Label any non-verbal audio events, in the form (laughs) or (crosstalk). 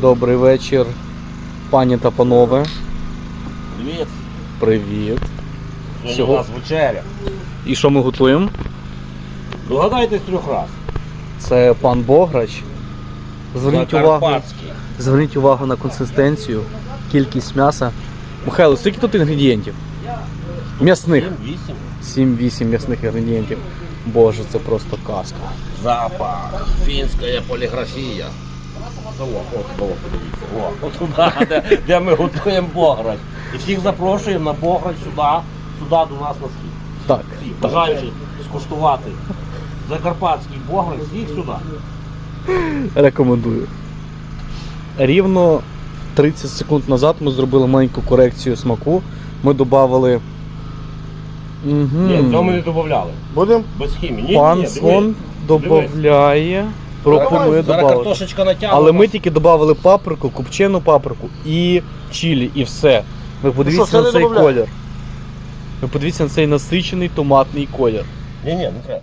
Добрий вечір, пані та панове. Привіт. Привіт. Сьогодні у нас вечеря. І що ми готуємо? Догадайтесь трьох раз. Це пан Бограч. Зверніть увагу, зверніть увагу на консистенцію, кількість м'яса. Михайло, скільки тут інгредієнтів? М'ясних. 7-8. 7-8 м'ясних інгредієнтів. Боже, це просто казка. Запах. Фінська поліграфія. О, от, о, подивіться. О, (laughs) от туди, де, де ми готуємо бограч. І всіх запрошуємо на бограч сюди, сюди до нас на схід. Так, Всіх так. бажаючих скуштувати закарпатський бограч, всіх сюди. Рекомендую. Рівно 30 секунд назад ми зробили маленьку корекцію смаку. Ми додали. Ні, цього ми не додавали. Будем? Без хімії. Ні, Пан ні, Слон дивись. додає, пропонує Зараз додати. картошечка натягнута. Але ми тільки додали паприку, купчену паприку і чилі, і все. Ви подивіться Ну що, все на не цей добавляє? колір. Ви подивіться на цей насичений томатний колір. Ні, ні, не треба.